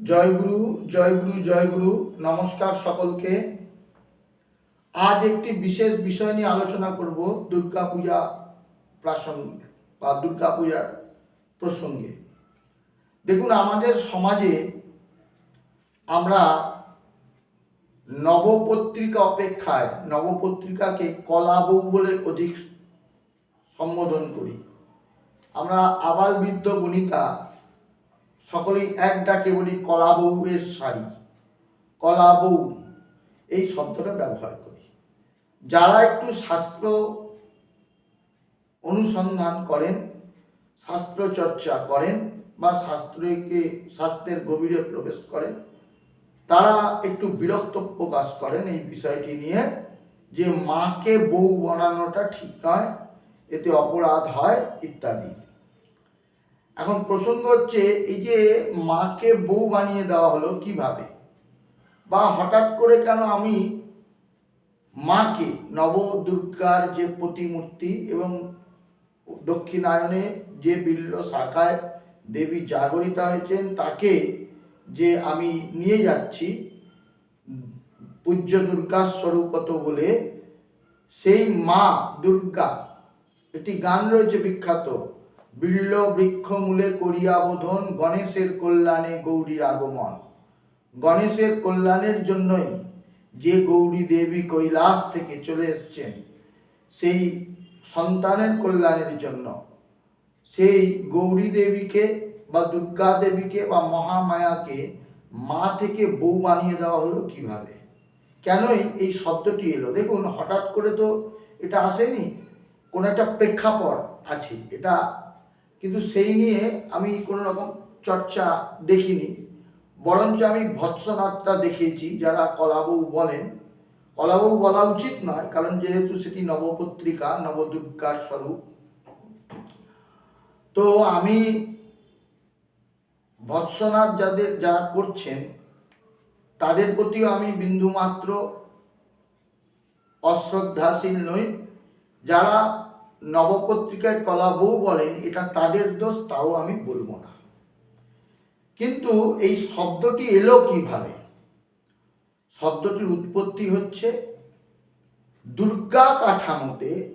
জয়গুরু জয়গুরু জয়গুরু নমস্কার সকলকে। আজ একটি বিশেষ বিষয় নিয়ে আলোচনা করব দুর্গা পূজা প্রাসঙ্গিক বা দুর্গা পূজার প্রসঙ্গে। দেখুন, আমাদের সমাজে আমরা নবপত্রিকা অপেক্ষায়, নবপত্রিকাকে কলাবউ বলে অধিক সম্বোধন করি। আমরা আবাল বৃদ্ধ বনিতা সকলেই এক ডাকে বলি কলা বউয়ের শাড়ি, কলা বউ। এই শব্দটা ব্যবহার করি। যারা একটু শাস্ত্র অনুসন্ধান করেন, শাস্ত্র চর্চা করেন বা শাস্ত্রকে, শাস্ত্রের গভীরে প্রবেশ করেন, তারা একটু বিরক্ত প্রকাশ করেন এই বিষয়টি নিয়ে যে মাকে বউ বানানোটা ঠিক নয়, এতে অপরাধ হয় ইত্যাদি। এখন প্রসঙ্গ হচ্ছে, এই যে মাকে বউ বানিয়ে দেওয়া হলো কীভাবে? বা হঠাৎ করে কেন আমি মাকে নবদুর্গার যে প্রতিমূর্তি এবং দক্ষিণায়নে যে বিল্ল শাখায় দেবী জাগরিতা হয়েছেন, তাকে যে আমি নিয়ে যাচ্ছি, পূজ্য দুর্গা স্বরূপত বলে, সেই মা দুর্গা, একটি গান রয়েছে বিখ্যাত। বিল্ল বৃক্ষ মূলে করিয়া বোধন গণেশের কল্যাণে গৌরীর আগমন। গণেশের কল্যাণের জন্যই যে গৌরী দেবী কৈলাস থেকে চলে এসছেন, সেই সন্তানের কল্যাণের জন্য। সেই গৌরী দেবীকে বা দুর্গা দেবীকে বা মহামায়াকে মা থেকে বউ বানিয়ে দেওয়া হলো কীভাবে? কেনই এই শব্দটি এলো? দেখুন, হঠাৎ করে তো এটা আসেনি। কোনো একটা প্রেক্ষাপট আছে। এটা কিন্তু সেই নিয়ে আমি কোনো রকম চর্চা দেখিনি। বরঞ্চ আমি ভৎসনাথটা দেখেছি যারা কলাবউ বলেন। কলাবউ বলা উচিত নয়, কারণ যেহেতু সেটি নবপত্রিকা, নবদুর্গার স্বরূপ। তো আমি ভৎসনাথ যাদের, যারা করছেন, তাদের প্রতিও আমি বিন্দুমাত্র অশ্রদ্ধাশীল নই। যারা নবপত্রিকায় কলা বউ বলেন, এটা তাদের দোষ, তাও আমি বলব না। কিন্তু এই শব্দটি এলো কীভাবে? শব্দটির উৎপত্তি হচ্ছে, দুর্গা কাঠামোতে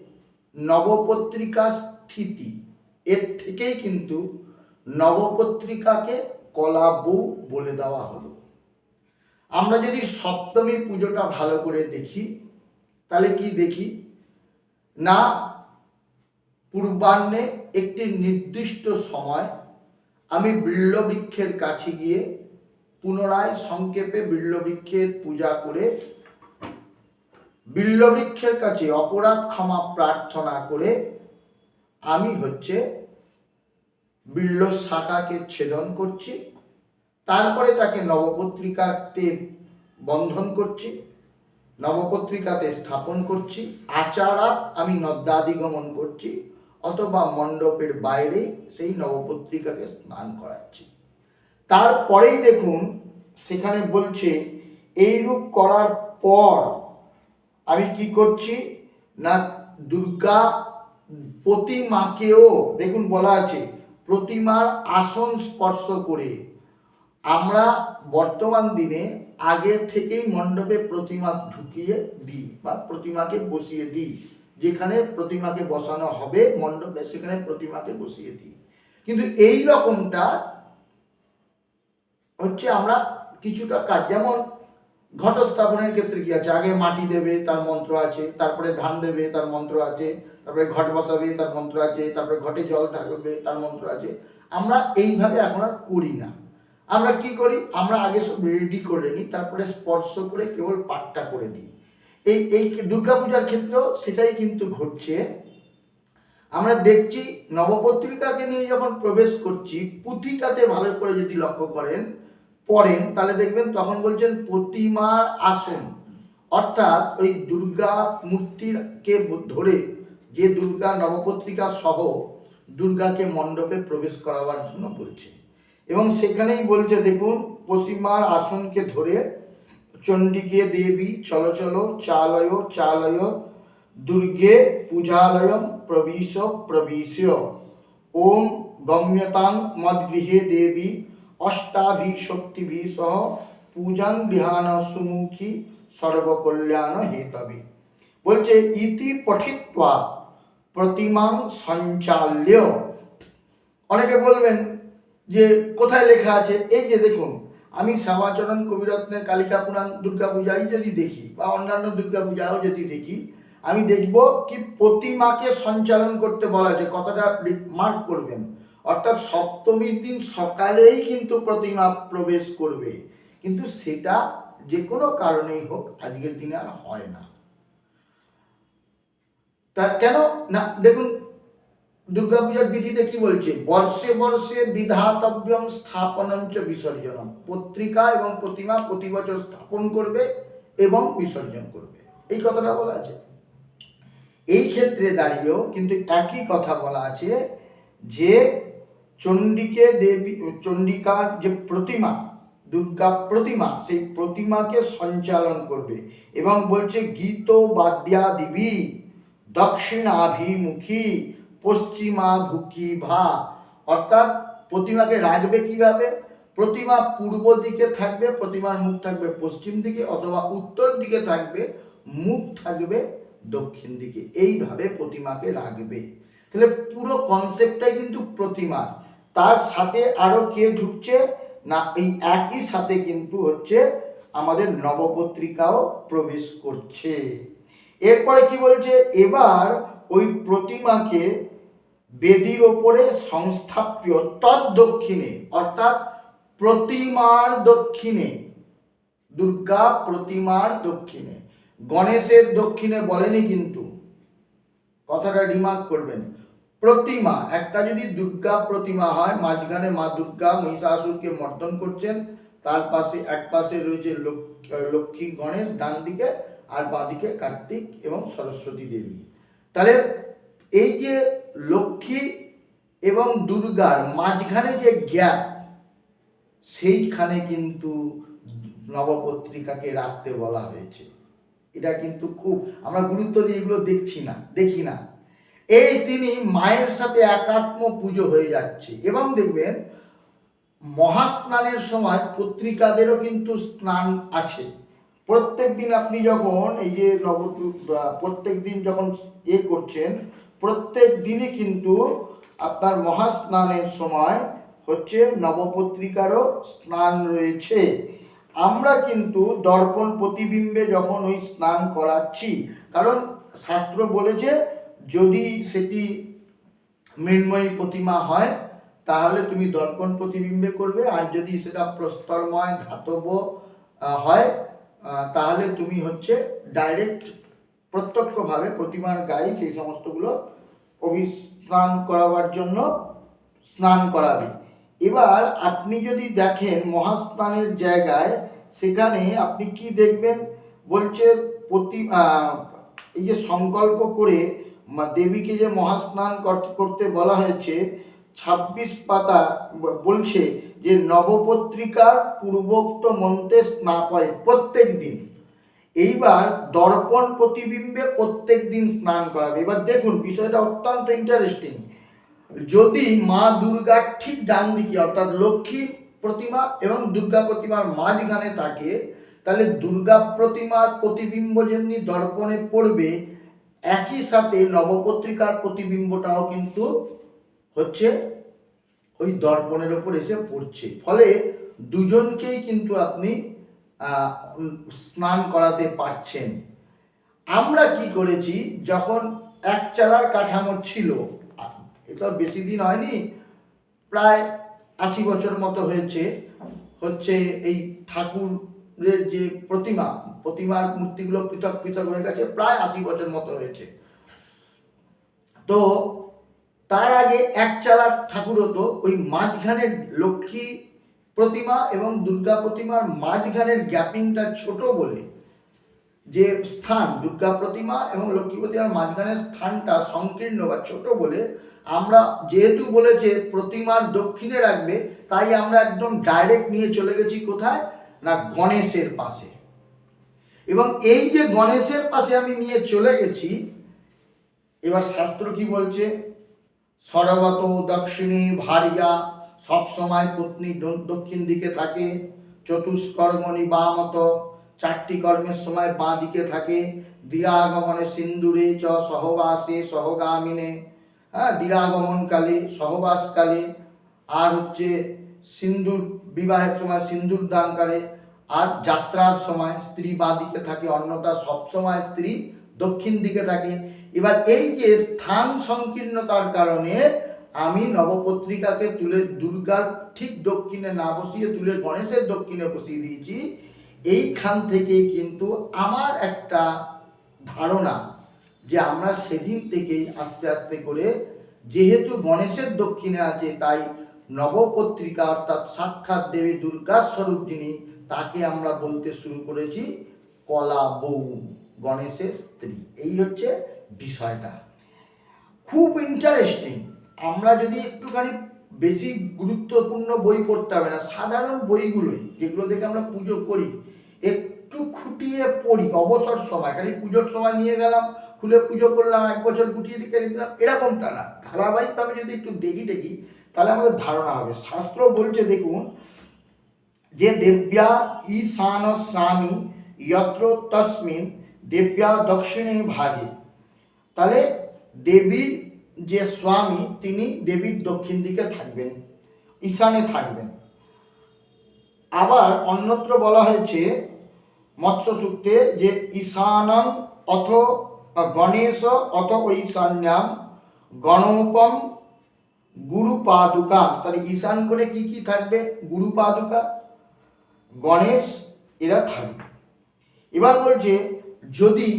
নবপত্রিকা স্থিতি। এর থেকেই কিন্তু নবপত্রিকাকে কলা বউ বলে দেওয়া হলো। আমরা যদি সপ্তমী পুজোটা ভালো করে দেখি, তাহলে কি দেখি? না পূর্বাহ্নে একটি নির্দিষ্ট সময় আমি বৃক্ষের কাছে গিয়ে পুনরায় সংক্ষেপে বৃক্ষের পূজা করে বৃক্ষের কাছে অপরাধ ক্ষমা প্রার্থনা করে আমি হচ্ছে বিল্ল শাখাকে ছেদন করছি, তারপরে তাকে নবপত্রিকাতে বন্ধন করছি, নবপত্রিকাতে স্থাপন করছি, আচারাত আমি নদ্যাদিগমন করছি অথবা মণ্ডপের বাইরে সেই নবপত্রিকাকে স্নান করাচ্ছি। তারপরেই দেখুন, সেখানে বলছে, এইরূপ করার পর আমি কি করছি? না, দুর্গা প্রতিমাকেও, দেখুন বলা আছে, প্রতিমার আসন স্পর্শ করে আমরা বর্তমান দিনে আগে থেকেই মণ্ডপে প্রতিমা ঢুকিয়ে দিই বা প্রতিমাকে বসিয়ে দিই। যেখানে প্রতিমাকে বসানো হবে মণ্ডপে, সেখানে প্রতিমাকে বসিয়ে দিই। কিন্তু এই রকমটা হচ্ছে আমরা কিছুটা কাজ, যেমন ঘট স্থাপনের ক্ষেত্রে কি আছে? আগে মাটি দেবে, তার মন্ত্র আছে, তারপরে ধান দেবে, তার মন্ত্র আছে, তারপরে ঘট বসাবে, তার মন্ত্র আছে, তারপরে ঘটে জল ঢাকবে তার মন্ত্র আছে। আমরা এইভাবে এখন আর করি না। আমরা কি করি? আমরা আগে সব রেডি করে নিই, তারপরে স্পর্শ করে কেবল পাঠটা করে দিই। এই এই দুর্গাপূজার ক্ষেত্রেও সেটাই কিন্তু ঘটছে। আমরা দেখছি নবপত্রিকাকে নিয়ে যখন প্রবেশ করছি, পুঁথিটাতে ভালো করে যদি লক্ষ্য করেন, পড়েন, তাহলে দেখবেন তখন বলছেন প্রতিমার আসন। অর্থাৎ ওই দুর্গা মূর্তিকে ধরে যে দুর্গা নবপত্রিকা সহ দুর্গাকে মণ্ডপে প্রবেশ করাবার জন্য বলছে। এবং সেখানেই বলছে, দেখুন পশ্চিমার আসনকে ধরে চণ্ডিকে দেবী চলো চলো চালয় চালয় দুর্গে পূজালয়ম প্রবিশ প্রবিশ। ওম গম্যতাং মদ্গৃহে দেবী অষ্টাভি শক্তিভি সহ পূজান বিহান সুমুখী সর্বকল্যাণ হেতবে। বলছে, ইতি পঠিত্বা প্রতিমাং সঞ্চাল্য। অনেকে বলবেন যে, কোথায় লেখা আছে? এই যে দেখুন আমি শ্যামাচরণ কবিরত্নের কালিকা পুরাণ দুর্গা পূজাই যদি দেখি, বা অন্যান্য দুর্গা পূজাও যদি দেখি, আমি দেখব কি প্রতিমাকে সঞ্চালন করতে বলা আছে কথাটা মার্ক করবেন। অর্থাৎ সপ্তমীর দিন সকালেই কিন্তু প্রতিমা প্রবেশ করবে। কিন্তু সেটা যে কোনো কারণেই হোক, আজকের দিনে আর হয় না। তা কেন? না, দেখুন দুর্গাপূজার বিধিতে কি বলছে? বর্ষে বর্ষে বিধাতব্যম স্থাপনঞ্চ বিসর্জনম। পত্রিকা এবং প্রতিমা প্রতি বছর স্থাপন করবে এবং বিসর্জন করবে। এই কথাটা বলা আছে। এই ক্ষেত্রে দাঁড়িয়েও কিন্তু একই কথা বলা আছে যে চণ্ডীকে দেবী চণ্ডিকার যে প্রতিমা, দুর্গা প্রতিমা, সেই প্রতিমাকে সঞ্চালন করবে এবং বলছে গীত বাদ্যা দিবি দক্ষিণাভিমুখী পশ্চিমাভুখী ভা। অর্থাৎ প্রতিমাকে রাখবে কীভাবে? প্রতিমা পূর্ব দিকে থাকবে, প্রতিমার মুখ থাকবে পশ্চিম দিকে অথবা উত্তর দিকে থাকবে, মুখ থাকবে দক্ষিণ দিকে। এইভাবে প্রতিমাকে রাখবে। তাহলে পুরো কনসেপ্টটাই কিন্তু প্রতিমা তার সাথে আরও কে ঢুকছে? না, এই একই সাথে কিন্তু হচ্ছে আমাদের নবপত্রিকাও প্রবেশ করছে। এরপরে কি বলছে? এবার ওই প্রতিমাকে বেদির ওপরে সংস্থাপ্য তৎ দক্ষিণে অর্থাৎ প্রতিমার দক্ষিণে, দুর্গা প্রতিমার দক্ষিণে। গণেশের দক্ষিণে বলেনি কিন্তু। কথাটা রিমার্ক করবেন। প্রতিমা, একটা যদি দুর্গা প্রতিমা হয়, মাঝখানে মা দুর্গা মহিষাসুরকে মর্দন করছেন, তার পাশে, এক পাশে রয়েছে লক্ষ- লক্ষ্মী গণেশ, ডান দিকে আর বাঁদিকে কার্তিক এবং সরস্বতী দেবী। তাহলে এই যে লক্ষ্মী এবং দুর্গার মাঝখানে যে গ্যাপ, সেইখানে কিন্তু নবপত্রিকাকে রাখতে বলা হয়েছে। এটা কিন্তু খুব, আমরা গুরুত্ব দিয়ে এগুলো দেখছি না, দেখি না। এই তিনি মায়ের সাথে একাত্ম পুজো হয়ে যাচ্ছে এবং দেখবেন, মহাস্নানের সময় পত্রিকাদেরও কিন্তু স্নান আছে। প্রত্যেক দিন আপনি যখন এই যে নব প্রত্যেক দিন যখন এ করছেন প্রত্যেক দিনই কিন্তু আপনার মহাস্নানের সময় হচ্ছে নবপত্রিকারও স্নান রয়েছে। আমরা কিন্তু দর্পণ প্রতিবিম্বে যখন ওই স্নান করাচ্ছি, কারণ শাস্ত্র বলেছে, যদি সেটি মৃন্ময়ী প্রতিমা হয়, তাহলে তুমি দর্পণ প্রতিবিম্বে করবে, আর যদি সেটা প্রস্তরময় ধাতব হয় তাহলে তুমি হচ্ছে ডাইরেক্ট প্রত্যক্ষভাবে প্রতিমার গায়ে সেই সমস্তগুলো অভিস্নান করাবার জন্য স্নান করাবে। এবার আপনি যদি দেখেন মহাস্নানের জায়গায়, সেখানে আপনি কি দেখবেন? বলছে প্রতি এই যে সংকল্প করে দেবীকে যে মহাস্নান কর- করতে বলা হয়েছে, ছাব্বিশ পাতা বলছে যে নবপত্রিকার পূর্বোক্ত মন্ত্রে স্নাপয় প্রত্যেক দিন। এইবার দর্পণ প্রতিবিম্বে প্রত্যেক দিন স্নান করাবে। এবার দেখুন, বিষয়টা অত্যন্ত ইন্টারেস্টিং যদি মা দুর্গার ঠিক ডান দিকে, অর্থাৎ লক্ষ্মী প্রতিমা এবং দুর্গা প্রতিমার মাঝখানে থাকে, তাহলে দুর্গা প্রতিমার প্রতিবিম্ব যেমনি দর্পণে পড়বে, একই সাথে নবপত্রিকার প্রতিবিম্বটাও কিন্তু হচ্ছে ওই দর্পণের ওপর এসে পড়ছে। ফলে দুজনকেই কিন্তু আপনি স্নান করাতে পারছেন। আমরা কি করেছি, যখন এক চালার কাঠামো ছিল এটা বেশি দিন হয়নি, প্রায় আশি বছর মতো হয়েছে, হচ্ছে এই ঠাকুরের যে প্রতিমা, প্রতিমার মূর্তিগুলো পৃথক পৃথক হয়ে গেছে, প্রায় আশি বছর মতো হয়েছে। তো তার আগে এক চালার ঠাকুর হতো, ওই মাঝখানে লক্ষ্মী প্রতিমা এবং দুর্গা প্রতিমার মাঝখানের গ্যাপিংটা ছোট বলে যে স্থান, দুর্গা প্রতিমা এবং লক্ষ্মী প্রতিমার মাঝখানের স্থানটা সংকীর্ণ বা ছোট বলে আমরা যেহেতু বলেছে প্রতিমার দক্ষিণে রাখবে, তাই আমরা একদম ডাইরেক্ট নিয়ে চলে গেছি কোথায়? না, গণেশের পাশে। এবং এই যে গণেশের পাশে আমি নিয়ে চলে গেছি, এবার শাস্ত্র কি বলছে? সর্বত দক্ষিণী ভারিয়া সব সময় পত্নী দক্ষিণ দিকে থাকে, চতুষ্কর্মণি বামত, চারটি কর্মের সময় বাঁ দিকে থাকে, দিরাগমনে সিন্দুরে চ, সহবাসে সহগামিনে হ্যাঁ দিরাগমনকালে, সহবাসকালে, আর হচ্ছে সিন্দুর, বিবাহের সময় সিন্দুর দানকালে আর যাত্রার সময় স্ত্রী বাঁ দিকে থাকে অন্যটা সবসময় স্ত্রী দক্ষিণ দিকে থাকে। এবার এই যে স্থান সংকীর্ণতার কারণে আমি নবপত্রিকাকে তুলে দুর্গার ঠিক দক্ষিণে না বসিয়ে তুলে গণেশের দক্ষিণে বসিয়ে দিয়েছি, এইখান থেকেই কিন্তু আমার একটা ধারণা যে আমরা সেদিন থেকেই আস্তে আস্তে করে যেহেতু গণেশের দক্ষিণে আছে, তাই নবপত্রিকা অর্থাৎ সাক্ষাৎ দেবী দুর্গার স্বরূপ যিনি, তাকে আমরা বলতে শুরু করেছি কলা বউ, গণেশের স্ত্রী। এই হচ্ছে বিষয়টা। খুব ইন্টারেস্টিং আমরা যদি একটুখানি বেশি গুরুত্বপূর্ণ বই পড়তে হবে না, সাধারণ বইগুলোই, যেগুলো দেখে আমরা পুজো করি, একটু খুঁটিয়ে পড়ি, অবসর সময়, খালি পুজোর সময় নিয়ে গেলাম, খুলে পুজো করলাম, এক বছর গুটিয়ে রেখে দিলাম, এরকমটা না। ধারাবাহিকভাবে যদি একটু দেখি দেখি, তাহলে আমাদের ধারণা হবে। শাস্ত্র বলছে, দেখুন, যে দেব্যা ঈশান স্বামী যত্র তস্মিন, দেব্যা দক্ষিণে ভাগে। তাহলে দেবীর যে স্বামী, তিনি দেবীর দক্ষিণ দিকে থাকবেন, ঈশানে থাকবেন। আবার অন্যত্র বলা হয়েছে মৎস্য সূক্তে যে ঈশানম অথ গণেশ অথ ঐশান্যাম গণপম গুরু পাদুকা তাহলে ঈশান করে কি কি থাকবে? গুরু পাদুকা গণেশ, এরা থাকবে। এবার বলছে, যদি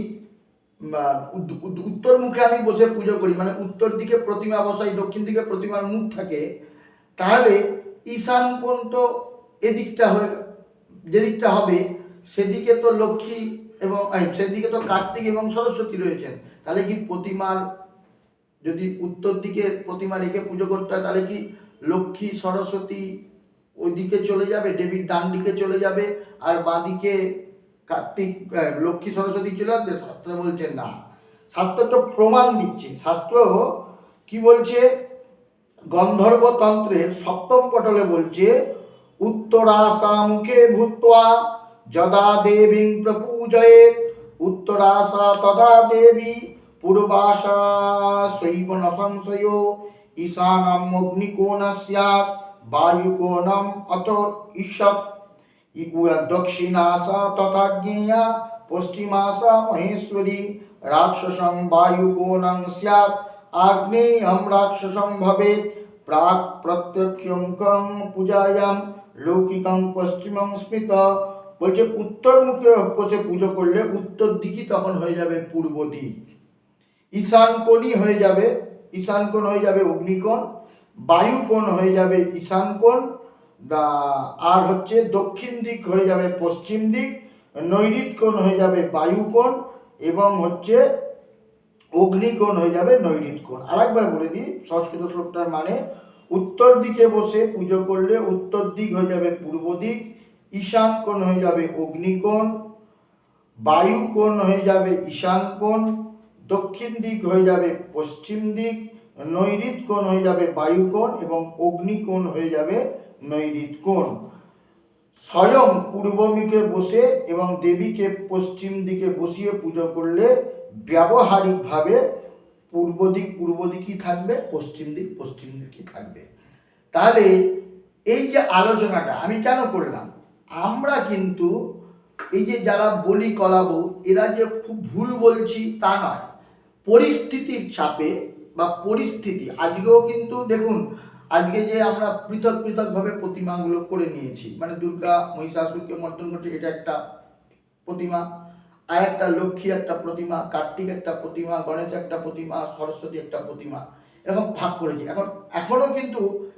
উত্তর মুখে আমি বসে পুজো করি মানে উত্তর দিকে প্রতিমা বসাই, দক্ষিণ দিকে প্রতিমার মুখ থাকে, তাহলে ঈশান কোণ তো এদিকটা হয়ে, যেদিকটা হবে, সেদিকে তো লক্ষ্মী এবং সেদিকে তো কার্তিক এবং সরস্বতী রয়েছেন। তাহলে কি প্রতিমার, যদি উত্তর দিকে প্রতিমা রেখে পুজো করতে হয়, তাহলে কি লক্ষ্মী, সরস্বতী ওই দিকে চলে যাবে, দেবীর ডান দিকে চলে যাবে, আর বাঁদিকে কার্তিক লক্ষ্মী সরস্বতী আসবে শাস্ত্র বলছে না। শাস্ত্রটা প্রমাণ দিচ্ছে। শাস্ত্র কি বলছে? গন্ধর্বতন্ত্রের সপ্তম পটলে বলছে উত্তরাশা মুখে ভূত্বা যদা দেবীং প্রপূজয়ে উত্তরাশা তদা দেবী পূর্বাশা শৈব ন সংশয় ঈশানম অগ্নিকোণ স্যাৎ বায়ুকোণম অত দক্ষিণাশা তথা জ্ঞেয়া পশ্চিমাশা মহেশ্বরী রাক্ষসং বায়ুকোণং স্যাৎ আগ্নেয়ম রাক্ষসং ভবেৎ প্রাক প্রত্যক্ষং পূজায়াম লৌকিকং পশ্চিমং স্মৃত বলছে উত্তর মুখে বসে পুজো করলে উত্তর দিকই তখন হয়ে যাবে পূর্ব দিক। ঈশান কোণই হয়ে যাবে, ঈশান কোণ হয়ে যাবে অগ্নিকোণ বায়ু কোণ হয়ে যাবে ঈশান কোণ আর হচ্ছে দক্ষিণ দিক হয়ে যাবে পশ্চিম দিক নৈরিত কোণ হয়ে যাবে বায়ু কোণ এবং হচ্ছে অগ্নিকোণ হয়ে যাবে নৈরিত কোণ। আরেকবার বলে দিই, সংস্কৃত শ্লোকটার মানে উত্তর দিকে বসে পুজো করলে উত্তর দিক হয়ে যাবে পূর্ব দিক, ঈশান কোণ হয়ে যাবে অগ্নিকোণ বায়ু কোণ হয়ে যাবে ঈশান কোণ, দক্ষিণ দিক হয়ে যাবে পশ্চিম দিক নৈরিত কোণ হয়ে যাবে বায়ু কোণ এবং অগ্নিকোণ হয়ে যাবে নৈরিত কোণ। স্বয়ং পূর্বমুখে বসে এবং দেবীকে পশ্চিম দিকে বসিয়ে পুজো করলে ব্যবহারিকভাবে পূর্ব দিক, পূর্ব দিকই থাকবে, পশ্চিম দিক, পশ্চিম দিকই থাকবে। তাহলে এই যে আলোচনাটা আমি কেন করলাম? আমরা কিন্তু এই যে যারা বলি কলাবো এরা যে খুব ভুল বলছি তা নয়। পরিস্থিতির চাপে বা পরিস্থিতি, আজকেও কিন্তু দেখুন আজকে যে আমরা পৃথক পৃথকভাবে প্রতিমাগুলো করে নিয়েছি মানে দুর্গা, মহিষাসুরকে মর্দন করছে, এটা একটা প্রতিমা। আর একটা লক্ষ্মী একটা প্রতিমা, কার্তিক একটা প্রতিমা, গণেশ একটা প্রতিমা, সরস্বতী একটা প্রতিমা, এরকম ভাগ করেছি। এখন, এখনও কিন্তু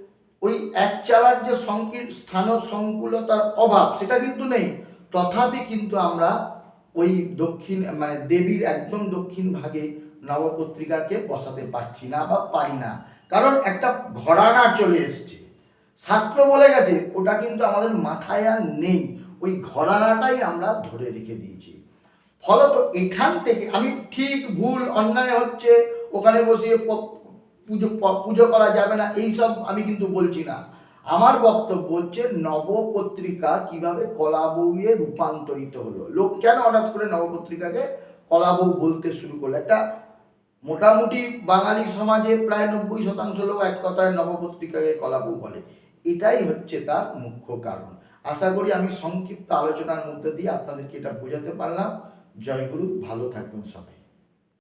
ওই এক চালার যে সংকীর্ণ স্থান সংকুলতার অভাব, সেটা কিন্তু নেই। তথাপি কিন্তু আমরা ওই দক্ষিণ মানে দেবীর একদম দক্ষিণ ভাগে নবপত্রিকাকে বসাতে পারছি না বা পারি না। কারণ একটা ঘরানা চলে এসছে। শাস্ত্র বলে গেছে, ওটা কিন্তু আমাদের মাথায় আর নেই। ওই ঘরানাটাই আমরা ধরে রেখে দিয়েছি। ফলত এখান থেকে, আমি ঠিক ভুল অন্যায় হচ্ছে, ওখানে বসিয়ে পুজো পুজো করা যাবে না, এই সব আমি কিন্তু বলছি না। আমার বক্তব্য হচ্ছে নবপত্রিকা কীভাবে কলাবউয়ে রূপান্তরিত হলো। লোক কেন হঠাৎ করে নবপত্রিকাকে কলাবউ বলতে শুরু করল? একটা মোটামুটি বাঙালি সমাজে প্রায় নব্বই শতাংশ লোক এক কথায় নবপত্রিকাকে কলাবউ বলে। এটাই হচ্ছে তার মুখ্য কারণ। আশা করি আমি সংক্ষিপ্ত আলোচনার মধ্যে দিয়ে আপনাদেরকে এটা বোঝাতে পারলাম। জয়গুরু ভালো থাকবেন সবাই।